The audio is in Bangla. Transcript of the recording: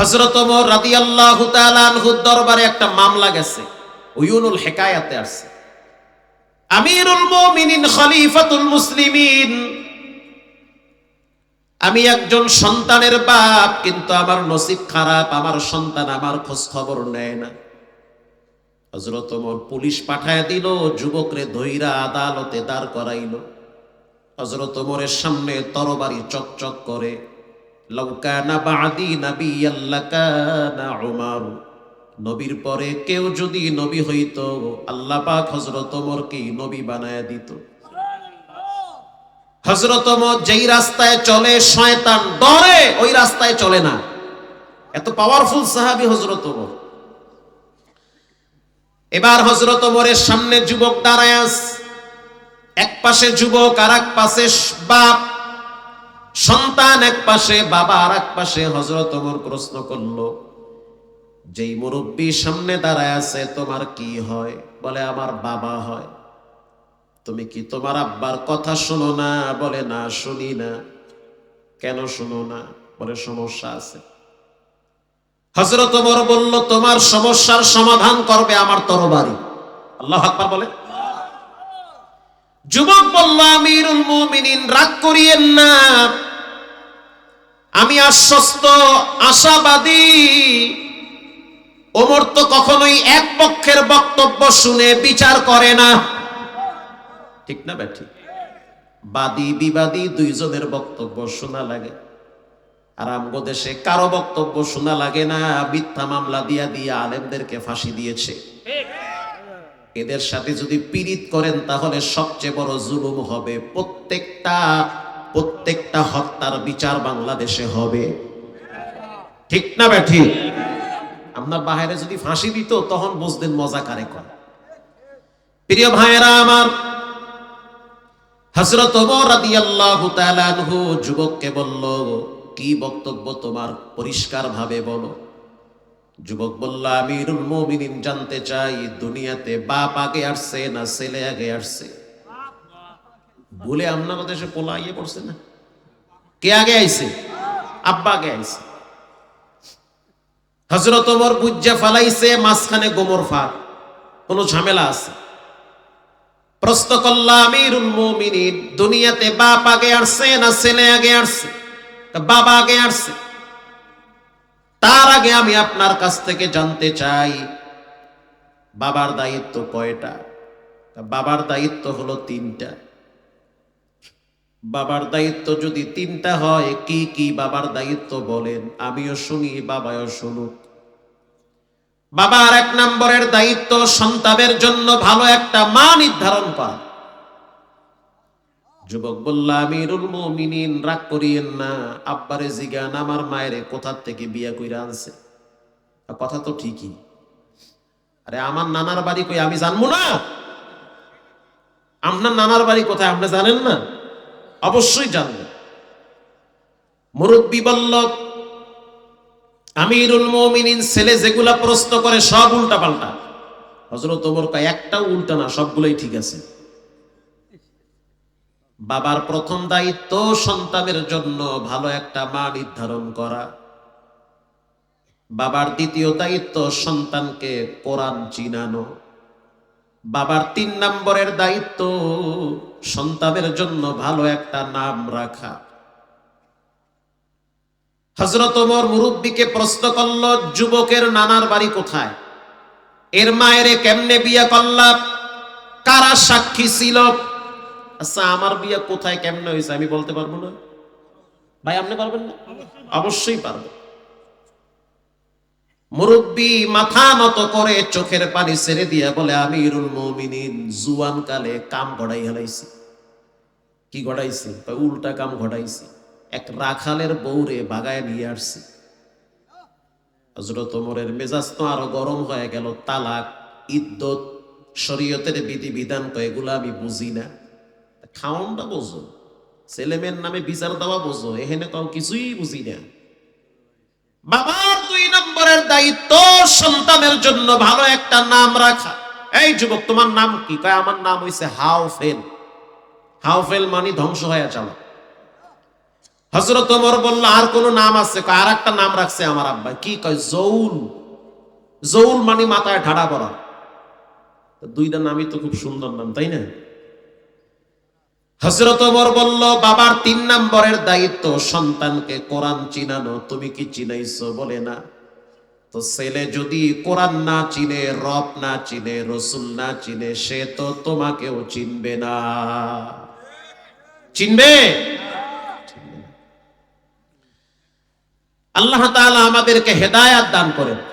হজরত দরবারে একটা মামলা গেছে। উয়ুনুল আমিরুল মুসলিমিন। আমি একজন সন্তানের বাপ, কিন্তু আমার নসিব খারাপ, আমার সন্তান আমার খোঁজ খবর নেয় না। হজরত পুলিশ পাঠায় দিল, যুবকরে ধৈরা আদালতে দাঁড় করাইল। হজরত ওমরের সামনে তরবারি চকচক করে। নবীর পরে কেউ যদি নবী হইত, আল্লাহ পাক হজরত ওমরকে নবী বানায় দিত। হজরত ওমর যেই রাস্তায় চলে, শয়তান ডরে, ওই রাস্তায় চলে না। এত পাওয়ারফুল সাহাবী হজরত ওমর। এবার হজরত ওমরের সামনে যুবক দাঁড়ায়। এক পাশে যুবক আর এক পাশে বাপ সন্তান এক পাশে বাবা আর এক পাশে হজরত ওমর প্রশ্ন করল, যেই মুরব্বী সামনে দাঁড়ায় আছে, তোমার কি হয়? বলে, আমার বাবা হয়। তুমি কি তোমার আব্বার কথা শোনো না? বলে, না, শুনি না। কেন শোনো না? বলে, সমস্যা আছে। হজরত ওমর বলল, তোমার সমস্যার সমাধান করবে আমার তরবারি। আল্লাহ আকবার বলে। যুবক বলল, আমিরুল মুমিনিন, রাগ করিয়েন না। আমি আশ্বস্ত, আশাবাদী। ওমর তো কখনোই এক পক্ষের বক্তব্য শুনে বিচার করে না। ঠিক না ব্যাঠি বাদী, বিবাদী দুইজনের বক্তব্য শোনা লাগে। আর আমগো দেশে কারও বক্তব্য শোনা লাগে না, মিথ্যা মামলা দিয়া দিয়া আলেমদেরকে ফাঁসি দিয়েছে। এদের সাথে যদি পীড়িত করেন, তাহলে সবচেয়ে বড় জুলুম হবে প্রত্যেকটা প্রত্যেকটা হত্যার বিচার বাংলাদেশে হবে। ঠিক না ব্যাঠি আপনার বাহিরে যদি ফাঁসি দিত, তখন বুঝতেন মজা কারে কর। প্রিয় ভাইয়েরা আমার হজরত যুবককে বলল, কি বক্তব্য তোমার? পরিষ্কার ভাবে বলো। যুবক বলল মুমিনিন জানতে চাই, দুনিয়াতে বাপ আগে আসছে না ছেলে আগে আসছে? বলে আপনার দেশে পোলা ইয়ে পড়ছে না? কে আগে আইছে? আব্বা আগে আইছে। হজরত ওমর বুজ্জা ফালাইছে মাঝখানে গোমর ফাঁক কোনো ঝামেলা আছে? প্রশ্ন করলা, আমিরুল মুমিনিন, দুনিয়াতে বাপ আগে আসছে না ছেলে আগে আসছে? তা বাবা আগে আসছে। তার আগে আমি আপনার কাছ থেকে জানতে চাই, বাবার দায়িত্ব কয়টা? বাবার দায়িত্ব হলো তিনটা। বাবার দায়িত্ব যদি তিনটা হয়, কি কি বাবার দায়িত্ব বলেন? আমিও শুনি বাবাও শুনুক। বাবার এক নম্বরের দায়িত্ব সন্তানের জন্য ভালো একটা মা নির্ধারণ করা। যুবক বলল, আমিরুল মুমিনিন, রাগ করিয়েন না। আব্বারে জিগান, আমার মায়ের কোথার থেকে বিয়া কইরা আনছে? কথা তো ঠিকই। আরে, আমার নানার বাড়ি কই, আমি জানব না? আপনার নানার বাড়ি কোথায়, আপনি জানেন না? অবশ্যই জানবেন মুরব্বী বলল আমিরুল মুমিনিন ছেলে যেগুলা প্রশ্ন করে সব উল্টা পাল্টা। হজরত ওমর কয় একটাও উল্টা না, সবগুলোই ঠিক আছে। বাবার প্রথম দায়িত্ব সন্তানের জন্য ভালো একটা মা নির্ধারণ করা। বাবার দ্বিতীয় দায়িত্ব সন্তানকে কোরআন চিনানো। বাবার তিন নম্বরের দায়িত্ব, সন্তানের জন্য ভালো একটা নাম রাখা। হজরত ওমর মুরব্বীকে প্রশ্ন করল, যুবকের নানার বাড়ি কোথায়? এর মায়েরে কেমনে বিয়া করলাম? কারা সাক্ষী ছিল? আচ্ছা আমার বিয়া কোথায়, কেমনে হয়েছে, আমি বলতে পারব না? ভাই, আপনি পারবেন না? অবশ্যই পারব। মুরব্বী মাথা নত করে চোখের পানি ছেড়ে দিয়া বলে আমি মমিনিন, জুয়ান কালে কাম ঘটাই হেলাইছি কি ঘটাইছি উল্টা কাম ঘটাইছি। এক রাখালের বউরে বাগায় নিয়ে আসছি। হজরত ওমরের মেজাজ তো আরও গরম হয়ে গেল, তালাক, ইদ্যত, শরীয়তের বিধি বিধান তো এগুলো আমি বুঝি না। খাওনটা বোঝো, ছেলেমেয়ের নামে বিচার দেওয়া বোঝো এখানে তো কিছুই বুঝি না। বাবার দুই নম্বরের দায়িত্ব সন্তানের জন্য ভালো একটা নাম রাখা। এই যুবক, তোমার নাম কি? কয়, আমার নাম হইছে হাও ফেল হাও মানে ধ্বংস হয়ে যাওয়া হজরত ওমর বলল, আর কোন নাম আছে? আর একটা নাম রাখছে আমার আব্বা কি কয় জৌল জৌল মানে মাথায় ঠাড়া পড়া। দুইটা নামই তো খুব সুন্দর নাম, তাই না? হজরত ওমর বলল, বাবার তিন নম্বরের দায়িত্ব সন্তানকে কোরআন চিনানো। তুমি কি চিনাইছো? বলে, না। তো ছেলে যদি কোরআন না চিনে, রব না চিনে, রসুল না চিনে, সে তো তোমাকেও চিনবে না। চিনবে? আল্লাহ তাআলা আমাদেরকে হেদায়াত দান করেন।